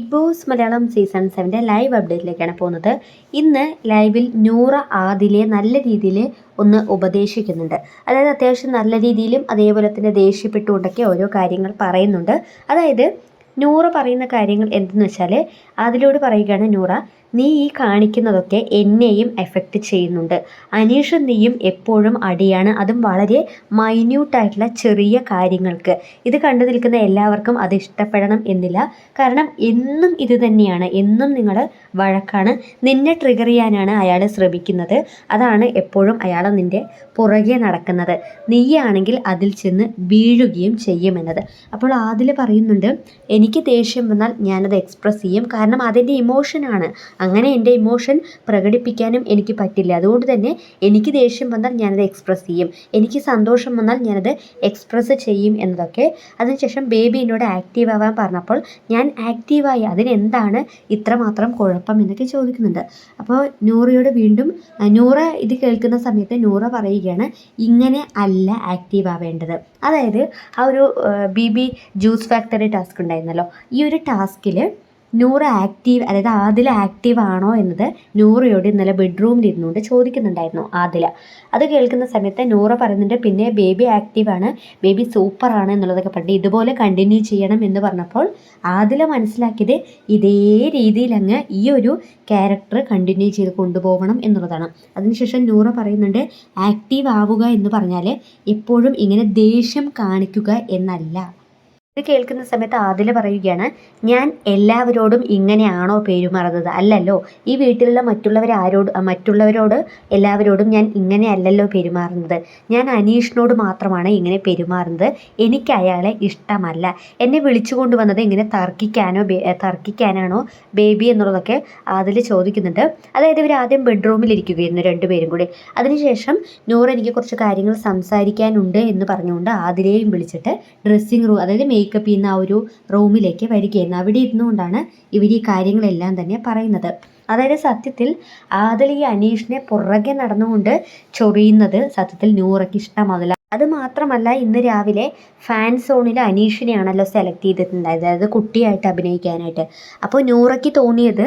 Big boss Malayalam season സെവന്റെ live അപ്ഡേറ്റിലേക്കാണ് പോകുന്നത്. ഇന്ന് ലൈവിൽ നൂറ ആദിലെ നല്ല രീതിയിൽ ഒന്ന് ഉപദേശിക്കുന്നുണ്ട്. അതായത് അത്യാവശ്യം നല്ല രീതിയിലും അതേപോലെ തന്നെ ദേഷ്യപ്പെട്ടുകൊണ്ടൊക്കെ ഓരോ കാര്യങ്ങൾ പറയുന്നുണ്ട്. അതായത് നൂറ പറയുന്ന കാര്യങ്ങൾ എന്തെന്ന് വെച്ചാൽ അതിലൂടെ പറയുകയാണ് നൂറ നീ ഈ കാണിക്കുന്നതൊക്കെ എന്നെയും എഫക്റ്റ് ചെയ്യുന്നുണ്ട്. അനീഷ് നീയും എപ്പോഴും അടിയാണ്. അതും വളരെ മൈന്യൂട്ടായിട്ടുള്ള ചെറിയ കാര്യങ്ങൾക്ക്. ഇത് കണ്ടു നിൽക്കുന്ന എല്ലാവർക്കും അത് ഇഷ്ടപ്പെടണം എന്നില്ല. കാരണം എന്നും ഇത് തന്നെയാണ്. എന്നും നിങ്ങൾ വഴക്കാണ്. നിന്നെ ട്രിഗർ ചെയ്യാനാണ് അയാൾ ശ്രമിക്കുന്നത്. അതാണ് എപ്പോഴും അയാൾ നിന്റെ പുറകെ നടക്കുന്നത്. നീയാണെങ്കിൽ അതിൽ ചെന്ന് വീഴുകയും ചെയ്യുമെന്നത്. അപ്പോൾ അതിൽ പറയുന്നുണ്ട് എനിക്ക് ദേഷ്യം വന്നാൽ ഞാനത് എക്സ്പ്രസ് ചെയ്യും. കാരണം അതെന്റെ ഇമോഷനാണ് അങ്ങനെ എന്റെ ഇമോഷൻ പ്രകടിപ്പിക്കാനും എനിക്ക് പറ്റില്ല. അതുകൊണ്ട് തന്നെ എനിക്ക് ദേഷ്യം വന്നാൽ ഞാനത് എക്സ്പ്രസ് ചെയ്യും. എനിക്ക് സന്തോഷം വന്നാൽ ഞാനത് എക്സ്പ്രസ് ചെയ്യും എന്നതൊക്കെ. അതിനുശേഷം ബേബി എന്നോട് ആക്റ്റീവ് ആവാൻ പറഞ്ഞപ്പോൾ ഞാൻ ആക്റ്റീവായി അതിനെന്താണ് ഇത്രമാത്രം കുഴപ്പം എന്നൊക്കെ ചോദിക്കുന്നുണ്ട്. അപ്പോൾ നൂറയോട് വീണ്ടും നൂറ ഇത് കേൾക്കുന്ന സമയത്ത് നൂറ പറയുകയാണ് ഇങ്ങനെ അല്ല ആക്റ്റീവ് ആവേണ്ടത്. അതായത് ആ ഒരു B B juice factory task ഉണ്ടായിരുന്നല്ലോ. ഈ ഒരു ടാസ്കിൽ നൂറ് ആക്റ്റീവ് അതായത് ആദില ആക്റ്റീവ് ആണോ എന്നത് നൂറയോട് ഇന്നലെ ബെഡ്റൂമിൽ ഇരുന്നുകൊണ്ട് ചോദിക്കുന്നുണ്ടായിരുന്നു ആദില. അത് കേൾക്കുന്ന സമയത്ത് നൂറ പറയുന്നുണ്ട് പിന്നെ ബേബി ആക്റ്റീവ് ആണ് ബേബി സൂപ്പറാണ് എന്നുള്ളതൊക്കെ പറഞ്ഞു ഇതുപോലെ കണ്ടിന്യൂ ചെയ്യണം എന്ന് പറഞ്ഞപ്പോൾ ആദില മനസ്സിലാക്കിയത് ഇതേ രീതിയിൽ അങ്ങ് ഈ ഒരു ക്യാരക്ടർ കണ്ടിന്യൂ ചെയ്ത് കൊണ്ടുപോകണം എന്നുള്ളതാണ്. അതിനുശേഷം നൂറ പറയുന്നുണ്ട് ആക്റ്റീവ് ആവുക എന്ന് പറഞ്ഞാൽ എപ്പോഴും ഇങ്ങനെ ദേഷ്യം കാണിക്കുക എന്നല്ല. ഇത് കേൾക്കുന്ന സമയത്ത് ആദില പറയുകയാണ് ഞാൻ എല്ലാവരോടും ഇങ്ങനെയാണോ പെരുമാറുന്നത്? അല്ലല്ലോ ഈ വീട്ടിലുള്ള മറ്റുള്ളവർ ആരോട് മറ്റുള്ളവരോട് എല്ലാവരോടും ഞാൻ ഇങ്ങനെയല്ലല്ലോ പെരുമാറുന്നത്. ഞാൻ അനീഷിനോട് മാത്രമാണ് ഇങ്ങനെ പെരുമാറുന്നത്. എനിക്ക് അയാളെ ഇഷ്ടമല്ല. എന്നെ വിളിച്ചു കൊണ്ടുവന്നത് ഇങ്ങനെ തർക്കിക്കാനോ തർക്കിക്കാനാണോ ബേബി എന്നുള്ളതൊക്കെ ആദില ചോദിക്കുന്നുണ്ട്. അതായത് ഇവർ ആദ്യം ബെഡ്റൂമിലിരിക്കുകയായിരുന്നു രണ്ടുപേരും കൂടി. അതിനുശേഷം നൂറ് എനിക്ക് കുറച്ച് കാര്യങ്ങൾ സംസാരിക്കാനുണ്ട് എന്ന് പറഞ്ഞുകൊണ്ട് ആദിലെയും വിളിച്ചിട്ട് ഡ്രസ്സിങ് റൂം അതായത് മേക്കപ്പ് ചെയ്യുന്ന ആ ഒരു റൂമിലേക്ക് വരികയായിരുന്നു. അവിടെ ഇരുന്നുകൊണ്ടാണ് ഇവർ ഈ കാര്യങ്ങളെല്ലാം തന്നെ പറയുന്നത്. അതായത് സത്യത്തിൽ ആദൽ ഈ അനീഷിനെ പുറകെ നടന്നുകൊണ്ട് ചൊറിയുന്നത് സത്യത്തിൽ നൂറയ്ക്ക് ഇഷ്ടമാകില്ല അത് മാത്രമല്ല ഇന്ന് രാവിലെ ഫാൻ സോണിൽ അനീഷിനെയാണല്ലോ സെലക്ട് ചെയ്തിട്ടുണ്ടായത്. അതായത് കുട്ടിയായിട്ട് അഭിനയിക്കാനായിട്ട്. അപ്പോൾ നൂറയ്ക്ക് തോന്നിയത്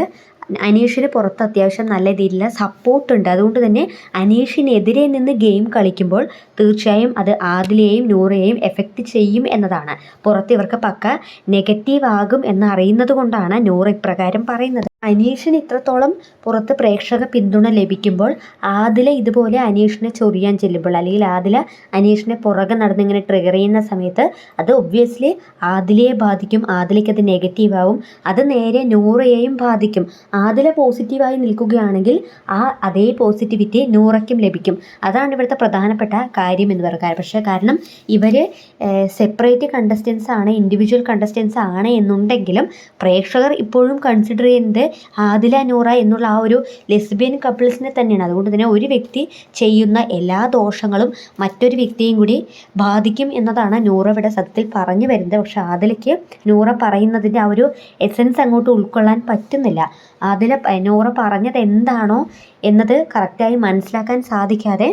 അനീഷിന് പുറത്ത് അത്യാവശ്യം നല്ല രീതിയിലുള്ള സപ്പോർട്ടുണ്ട് അതുകൊണ്ട് തന്നെ അനീഷിനെതിരെ നിന്ന് ഗെയിം കളിക്കുമ്പോൾ തീർച്ചയായും അത് ആദിലയെയും നൂറയെയും എഫക്റ്റ് ചെയ്യും എന്നതാണ്. പുറത്ത് ഇവർക്ക് പക്ക നെഗറ്റീവ് ആകും എന്നറിയുന്നത് കൊണ്ടാണ് നൂറ ഇപ്രകാരം പറയുന്നത്. അനീഷിന് ഇത്രത്തോളം പുറത്ത് പ്രേക്ഷക പിന്തുണ ലഭിക്കുമ്പോൾ ആദില ഇതുപോലെ അനീഷിനെ ചൊറിയാൻ ചെല്ലുമ്പോൾ അല്ലെങ്കിൽ ആദില അനീഷിനെ പുറകെ നടന്നിങ്ങനെ ട്രിഗർ ചെയ്യുന്ന സമയത്ത് അത് ഒബ്വിയസ്ലി ആദിലയെ ബാധിക്കും ആദിലയ്ക്ക് അത് നെഗറ്റീവ് ആവും. അത് നേരെ നൂറയെയും ബാധിക്കും. ആദില പോസിറ്റീവായി നിൽക്കുകയാണെങ്കിൽ ആ അതേ പോസിറ്റിവിറ്റി നൂറയ്ക്കും ലഭിക്കും. അതാണ് ഇവിടുത്തെ പ്രധാനപ്പെട്ട കാര്യം എന്ന് പറയുക പക്ഷേ കാരണം ഇവർ സെപ്പറേറ്റ് കണ്ടസ്റ്റൻസ് ആണ് ഇൻഡിവിജ്വൽ കണ്ടസ്റ്റൻസ് ആണ് എന്നുണ്ടെങ്കിലും പ്രേക്ഷകർ ഇപ്പോഴും കൺസിഡർ ചെയ്യുന്നത് ആദില നൂറ എന്നുള്ള ആ ഒരു ലെസ്ബിയൻ കപ്പിൾസിനെ തന്നെയാണ്. അതുകൊണ്ട് തന്നെ ഒരു വ്യക്തി ചെയ്യുന്ന എല്ലാ ദോഷങ്ങളും മറ്റൊരു വ്യക്തിയും കൂടി ബാധിക്കും എന്നതാണ് നൂറ ഇവിടെ സത്യത്തിൽ പറഞ്ഞു വരുന്നത്. പക്ഷേ ആദിലയ്ക്ക് നൂറ പറയുന്നതിന്റെ ആ ഒരു എസൻസ് അങ്ങോട്ട് ഉൾക്കൊള്ളാൻ പറ്റുന്നില്ല. അതിൽ നൂറ പറഞ്ഞത് എന്താണോ എന്നത് കറക്റ്റായി മനസ്സിലാക്കാൻ സാധിക്കാതെ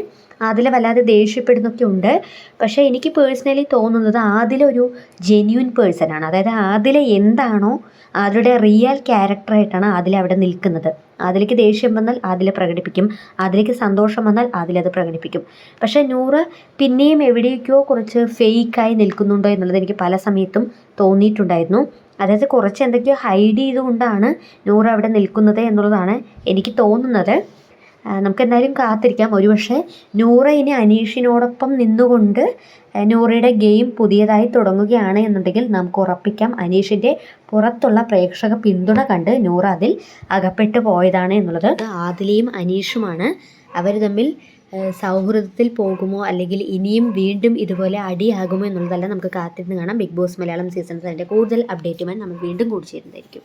അതിൽ വല്ലാതെ ദേഷ്യപ്പെടുന്നൊക്കെ ഉണ്ട്. പക്ഷേ എനിക്ക് പേഴ്സണലി തോന്നുന്നത് ആദിലൊരു ജെന്യൂൻ പേഴ്സൺ ആണ്. അതായത് ആദില എന്താണോ അവരുടെ റിയൽ ക്യാരക്ടറായിട്ടാണ് ആദില അവിടെ നിൽക്കുന്നത്. അതിലേക്ക് ദേഷ്യം വന്നാൽ അതിൽ പ്രകടിപ്പിക്കും. അതിലേക്ക് സന്തോഷം വന്നാൽ അതിലത് പ്രകടിപ്പിക്കും. പക്ഷേ നൂറ് പിന്നെയും എവിടേക്കോ കുറച്ച് ഫേക്കായി നിൽക്കുന്നുണ്ടോ എന്നുള്ളത് എനിക്ക് പല സമയത്തും തോന്നിയിട്ടുണ്ടായിരുന്നു. അതായത് കുറച്ച് എന്തൊക്കെയോ ഹൈഡ് ചെയ്തുകൊണ്ടാണ് നൂറ് അവിടെ നിൽക്കുന്നത് എന്നുള്ളതാണ് എനിക്ക് തോന്നുന്നത്. നമുക്ക് എന്തായാലും കാത്തിരിക്കാം. ഒരുപക്ഷെ നൂറ ഇനി അനീഷിനോടൊപ്പം നിന്നുകൊണ്ട് നൂറയുടെ ഗെയിം പുതിയതായി തുടങ്ങുകയാണ് എന്നുണ്ടെങ്കിൽ നമുക്ക് ഉറപ്പിക്കാം. അനീഷിന്റെ പുറത്തുള്ള പ്രേക്ഷക പിന്തുണ കണ്ട് നൂറ അതിൽ അകപ്പെട്ടു പോയതാണ് എന്നുള്ളത്. ആദിലയും അനീഷുമാണ്. അവർ തമ്മിൽ സൗഹൃദത്തിൽ പോകുമോ? അല്ലെങ്കിൽ ഇനിയും വീണ്ടും ഇതുപോലെ അടിയാകുമോ എന്നുള്ളതല്ല നമുക്ക് കാത്തിരുന്ന് കാണാം. ബിഗ് ബോസ് മലയാളം സീസൺ അതിന്റെ കൂടുതൽ അപ്ഡേറ്റുമായി നമ്മൾ വീണ്ടും കൂടി ചേരുന്നതായിരിക്കും